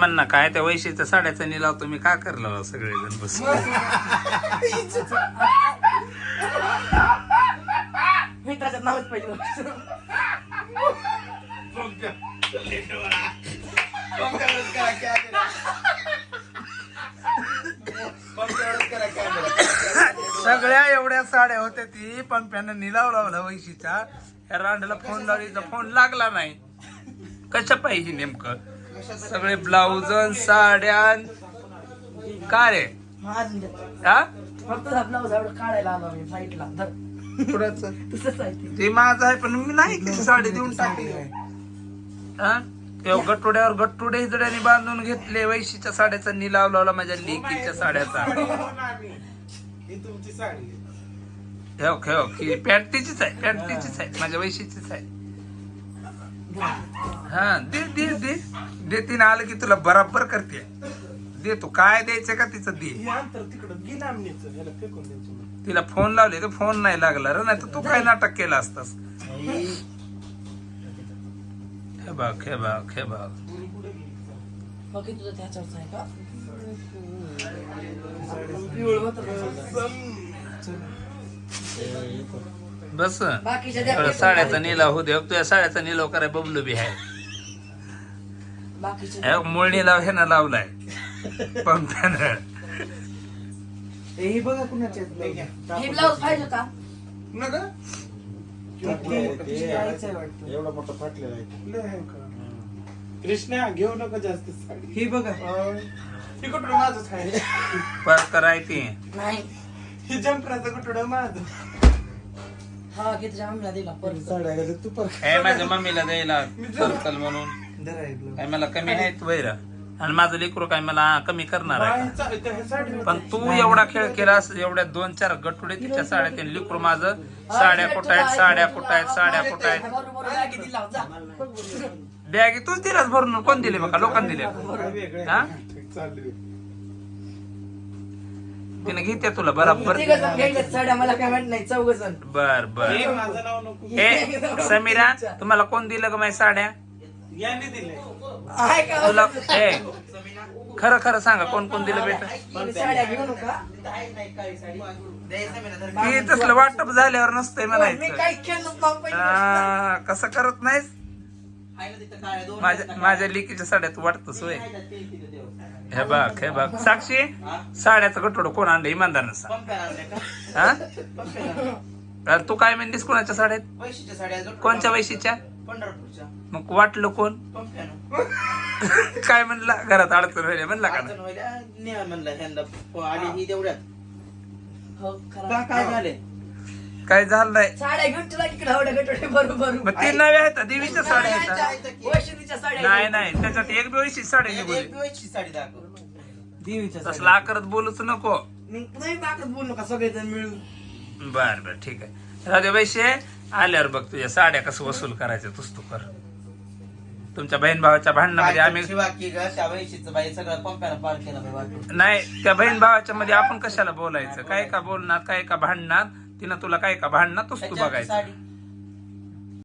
म्हण ना काय? त्या वैशीच्या साड्याचा निलाव तुम्ही का करला सगळेजण बस मित्राच्या नावच पाहिजे सगळ्या एवढ्या साड्या होत्या ती पंप्यानं निलाव लावला वैशीचा या रांडला फोन लावलीचा फोन लागला नाही. कशा पाहिजे नेमकं? सगळे ब्लाउज साड्या का रे? हा? फक्त ब्लाऊज काढायला आलो मी ते. ते माझं आहे पण मी नाही किती साडी देऊन टाकली. हा? गट्टुड्यावर गट्टुडे हिजड्याने बांधून घेतले वैशीच्या साड्याचा निलाव लावला माझ्या लेकीच्या साड्याचा. ही तुमची साडी ठेव ठेव की पॅन्टीचीच आहे पॅन्टीचीच आहे माझ्या वैशीचीच आहे. हा दे दे दे. दे तिने आलं की तुला बराबर करते. दे तू. काय द्यायचं का तिचं दे. हे अंतर तिकडं गेलं आमनीचं. ह्याला फेकून द्यायचं मग. तिला फोन लावले तर फोन नाही लागला रे. नाही तर तू काय नाटक केलं असतास? हे बघ हे बघ हे बघ. बाकी तुझं त्याच्यावरच आहे का? पिवळं होतं तसं. बस. बाकीच्या द्या थोडा फेकून साड्याचा. निलाव होऊ दे. तुझ्या साड्याचा निलाव कराय बबलू बी आहे. बाकीच्या हे मूळ निलाव हे ना लावलाय. पंप्यानं हे बघा कुणाचे आहेत हे blouse. ब्लाऊज पाहिजे का नका? वाटतं. एवढा मोठा फाटलेला आहे. लय आहे का? कृष्णा घेऊ नका जास्त साडी. हे बघा. हे कुठं माझंच आहे पर करायची. नाही. हे जंपराचं कुठं माझं? हा मम्मीला दिला परत. साड्या घालत तू हे माझ्या मम्मीला द्यायला. म्हणून. काय मला कमी नाहीत वैर. आणि माझं लेकरू काय मला कमी करणार आहे पण तू एवढा खेळ केलास एवढ्या दोन चार गटुडे तिच्या साड्या ते लिकरू माझं साड्या कुठं आहेत? साड्या कुठं आहेत? साड्या कुठं आहेत? बॅगी तूच दिलास भरून. कोण दिले बघा? लोकांनी दिले. हा. तिने घेते तुला बराबर. बर बर. हे माझं नाव नको. हे समीरा तुम्हाला कोण दिलं ग माझ्या साड्या? यांनी दिले आहे का? तुला ए खरं खरं सांगा कोण कोण दिलं बेटा? तुम्ही साड्या घेऊ नका ती तसलं वाटप झाल्यावर नसतंय मी म्हणायचं. काय केलं मग पहिले आ, कसं करत नाहीस? माझ्या माझ्या लिकीच्या साड्यात वाटतच होय हे बघ हे बघ. साक्षी साड्याचं गटोड कोण आणलं? इमानदारनं सांग. हा? तू काय म्हणलीस कोणाच्या साड्यात? कोणच्या वैशीच्या? पंढरपूरच्या. मग वाटलं कोण? काय म्हणला? घरात अडचण व्हायला म्हणला का? अडचण व्हायला न्या म्हणलं ह्यांना. प- आली ही. तेवढ्यात हो, का. काय झाले नाही काय झालं नाही. साड्या घेऊन तुला इकडे हवड्या गटोडे बरोबर. मग ती नव्या आहेत दिवीच्या साड्या आहेत वैशिष्ट्यच्या साड्या नाही नाही त्याच्यात एक बी वैशी साडी निघून साडी दाखव. देवीच्या तसला करत बोलूच नको. नाही बोलू नका सगळेजण मिळून. बर बर ठीक आहे. दे पैसे आल्यावर बघ तुझ्या साड्या कसं वसूल करायचं तुझ तू कर. तुमच्या बहीण भावाच्या भांडणामध्ये आम्ही बाकी ग त्या वैशीचं बाई सगळं पंप्यानं पार केलं बाई वाटून नाही त्या बहीण भावाच्या मध्ये आपण कशाला बोलायचं? काय का बोलणार काय का भांडणार? तिनं तुला काय का भांडणार? तूच तू त्याच्यावरची बघायचं. साडी.